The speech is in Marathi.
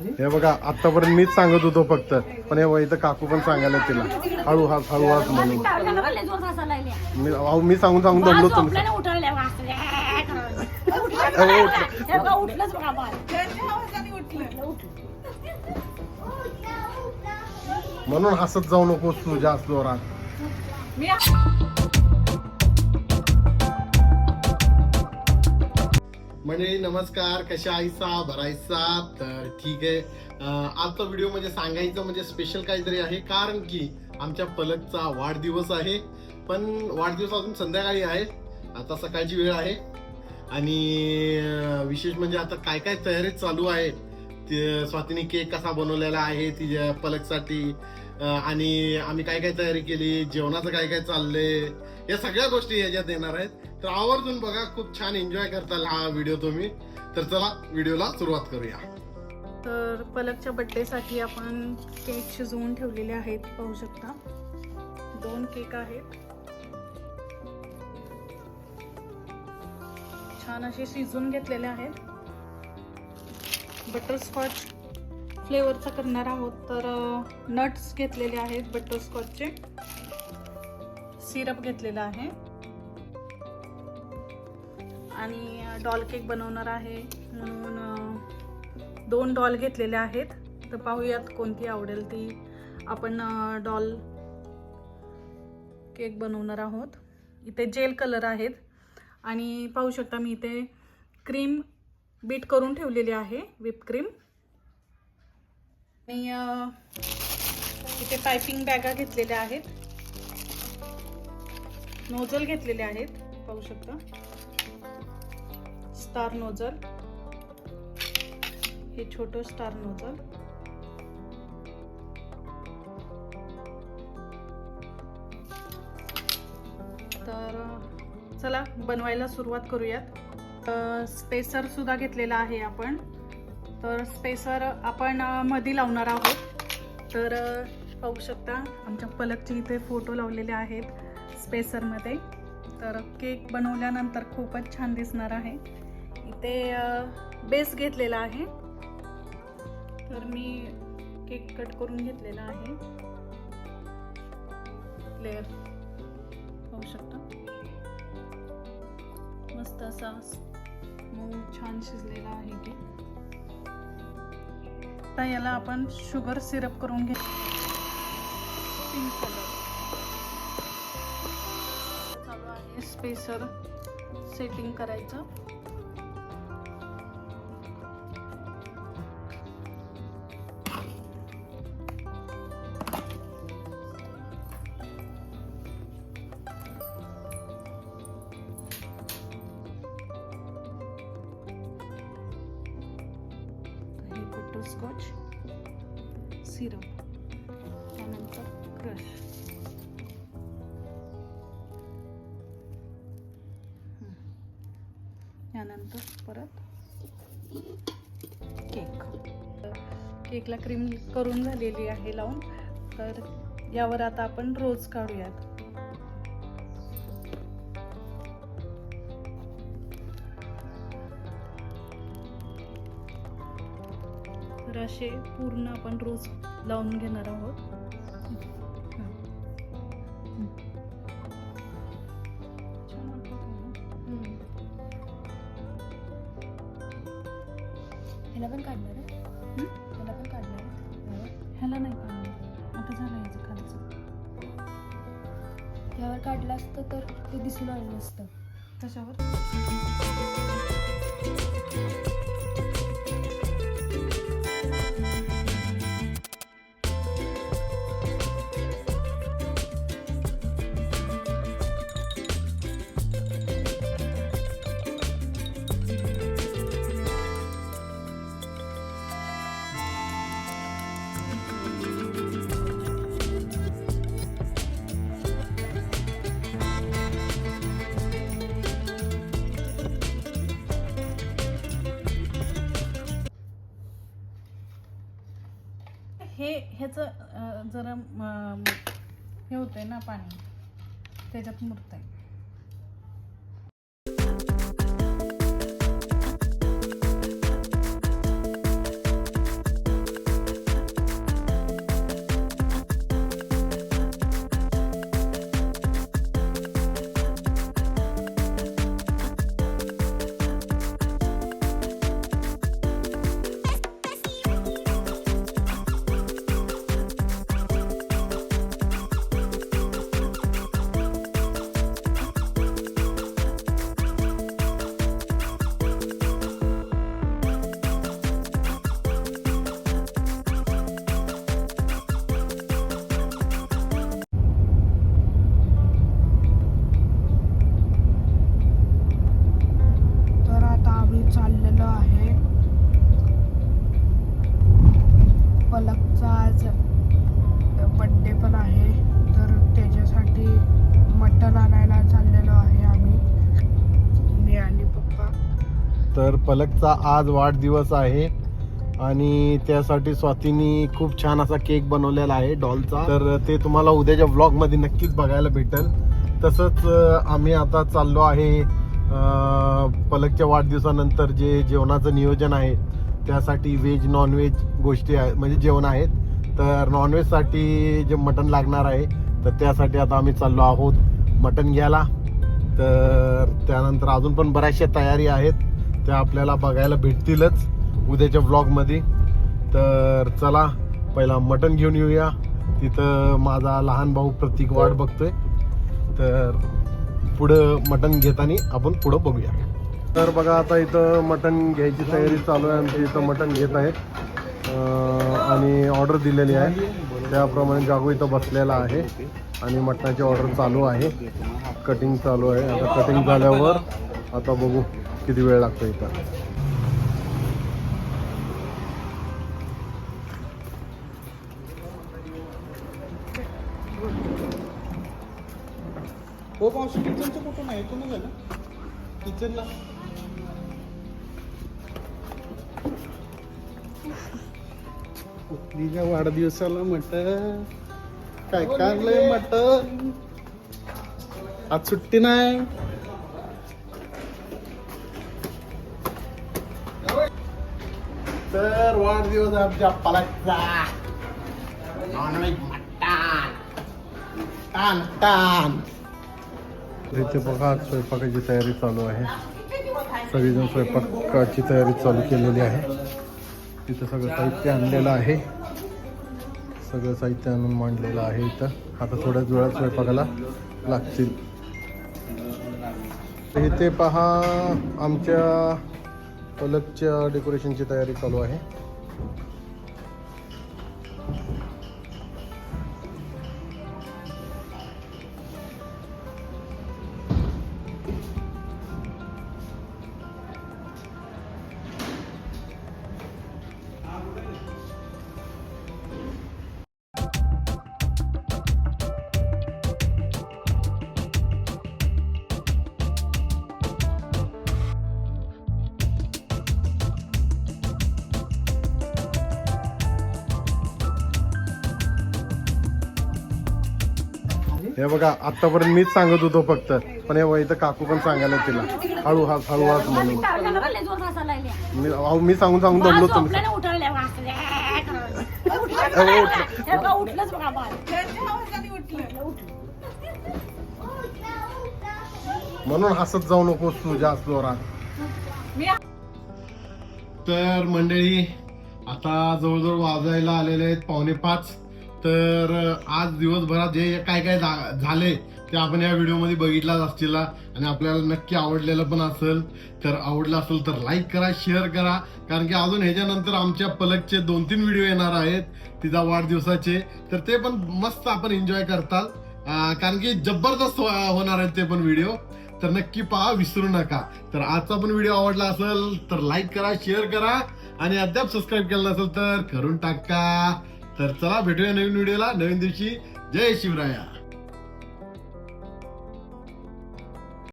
हे बघा आतापर्यंत मीच सांगत होतो फक्त. पण हे बघा, इथं काकू पण सांगायला तिला. हळू हात हळू हात म्हणून. मी अहो, मी सांगून सांगून दमलो तुम्ही. म्हणून हसत जाऊ नकोस तू जास्त जोरात मंडळी नमस्कार कशा आईसा भरायचा तर ठीक आहे. आजचा व्हिडिओ म्हणजे सांगायचं म्हणजे स्पेशल काहीतरी आहे. कारण की आमच्या पलकचा वाढदिवस आहे. पण वाढदिवस अजून संध्याकाळी आहे. आता सकाळची वेळ आहे. आणि विशेष म्हणजे आता काय काय तयारी चालू आहे? ते स्वातीने केक कसा बनवलेला आहे? तिच्या पलकसाठी. आणि आम्ही काय काय तयारी केली जेवणाचं काय काय चाललंय या सगळ्या गोष्टी याच्यात येणार आहेत. तर आवर्जून बघा खूप छान एन्जॉय करताल हा व्हिडिओ तुम्ही. तर चला व्हिडिओला सुरुवात करूया. तर पलकच्या बड्डेसाठी आपण केक शिजवून ठेवलेले आहेत पाहू शकता. दोन केक आहेत. छान असे शिजवून घेतलेले आहेत. बटरस्कॉच फ्लेवरचा करणार आहोत तर नट्स घेतलेले आहेत बटरस्कॉचचे सिरप घेतलेला आहे. आणि डॉल केक बनवणार आहे म्हणून दोन डॉल घेतलेले आहेत. तर पाहूयात कोणती आवडेल ती. आपण डॉल केक बनवणार आहोत. इथे जेल कलर आहेत. आणि पाहू शकता मी इथे क्रीम बीट करून ठेवलेली आहे विप क्रीम आणि इथे पायपिंग बॅगा घेतलेल्या आहेत. नोजल घेतलेले आहेत पाहू शकता. Star nozzle. हे छोटं स्टार नोजल. तर चला बनवायला सुरुवात करूयात. स्पेसर सुद्धा घेतलेला आहे आपण. तर स्पेसर आपण मध्ये मधी लावणार आहोत. तर पाहू शकता आमच्या पलकचे इथे फोटो लावलेले आहेत स्पेसरमध्ये तर केक बनवल्यानंतर खूपच छान दिसणार आहे. इथे बेस घेतलेला आहे. तर मी केक कट करून घेतलेला आहे. लेअर पाहू शकता. मस्त असा मऊ छान शिजलेला आहे केक आता याला आपण शुगर सिरप करून घे. पिंक कलर चालू आहे स्पेसर सेटिंग करायचं. बटरस्कॉच सिरप त्यानंतर क्रश यानंतर परत केक केकला क्रीम करून झालेली आहे लावून. तर यावर आता आपण रोज काढूयात. तर असे पूर्ण आपण रोज लावून घेणार आहोत. ह्याला पण काढणार आहे? ह्याला पण काढणार आहे? ह्याला नाही काढणार. आता झालं याचं खालचं. ह्यावर काढलं असतं तर ते दिसून आलं नसतं. त्याच्यावर हे ह्याचं जरा हे होतं आहे ना पाणी. त्याच्यात मुरतंय. आहे पलकचा आज वाढदिवस आहे. आणि त्यासाठी स्वातीनी खूप छान असा केक बनवलेला आहे डॉलचा. तर ते तुम्हाला उद्याच्या व्लॉगमध्ये नक्कीच बघायला भेटेल. तसंच आम्ही आता चाललो आहे पलकच्या वाढदिवसानंतर जे जेवणाचं नियोजन आहे त्यासाठी व्हेज नॉनव्हेज गोष्टी आहेत म्हणजे जेवण आहेत. तर नॉनव्हेजसाठी जे मटण लागणार आहे तर त्यासाठी आता आम्ही चाललो आहोत मटण घ्यायला. तर त्यानंतर अजून पण बऱ्याचशा तयारी आहेत. त्या आपल्याला बघायला भेटतीलच उद्याच्या ब्लॉगमध्ये तर चला पहिला मटण घेऊन येऊया. तिथं माझा लहान भाऊ प्रतीक वाट बघतोय. तर पुढं मटण घेताना आपण पुढं बघूया. तर बघा आता इथं मटण घ्यायची तयारी चालू आहे. आमची इथं मटण घेत आहेत. आणि ऑर्डर दिलेली आहे. त्याप्रमाणे जागो इथं बसलेला आहे. आणि मटणाची ऑर्डर चालू आहे. कटिंग चालू आहे. आता कटिंग झाल्यावर आता बघू. किती वेळ लागतो इथं? हो मावशी किचनचं कुठून आहे तुम्ही ना किचनला कुठलीच्या वाढदिवसाला मटन काय काढलंय मटन आज सुट्टी नाही? तर वाढदिवस आमच्या पलकचा नॉनव्हेज मट्टान टान टान. इथे बघा स्वयंपाकाची तयारी चालू आहे. सगळेजण स्वयंपाकाची तयारी चालू केलेली आहे. तिथं सगळं साहित्य आणलेलं आहे. सगळं साहित्य आणून मांडलेलं आहे इथं. आता थोड्याच वेळात स्वयंपाकाला लागतील. इथे पहा आमच्या पलकच्या डेकोरेशनची तयारी चालू आहे. हे बघा आतापर्यंत मीच सांगत होतो फक्त पण हे बघा, इथं काकू पण सांगायला तिला हळू हा हळू हाच म्हणून. मी अहो, मी सांगून सांगून दमलो तुम्ही हो. हे. म्हणून हसत जाऊ नकोस तू जास्त जोरात तर मंडळी आता जवळजवळ वाजायला आलेले आहेत पावणे पाच तर आज दिवसभरात जे काय काय झा- झाले ते आपण या व्हिडिओमध्ये बघितलाच असतील. आणि आपल्याला नक्की आवडलेलं पण असेल तर आवडलं असेल तर लाईक करा शेअर करा. कारण की अजून ह्याच्यानंतर आमच्या पलकचे दोन तीन व्हिडिओ येणार आहेत तिचा वाढदिवसाचे. तर ते पण मस्त आपण एन्जॉय करताल. कारण की जबरदस्त होणार आहेत ते पण व्हिडिओ. तर नक्की पहा विसरू नका. तर आजचा पण व्हिडिओ आवडला असेल तर लाईक करा शेअर करा. आणि अद्याप सबस्क्राईब केलं नसेल तर करून टाका. तर चला भेटूया नवीन व्हिडिओला. नवीन दिवशी. जय शिवराया.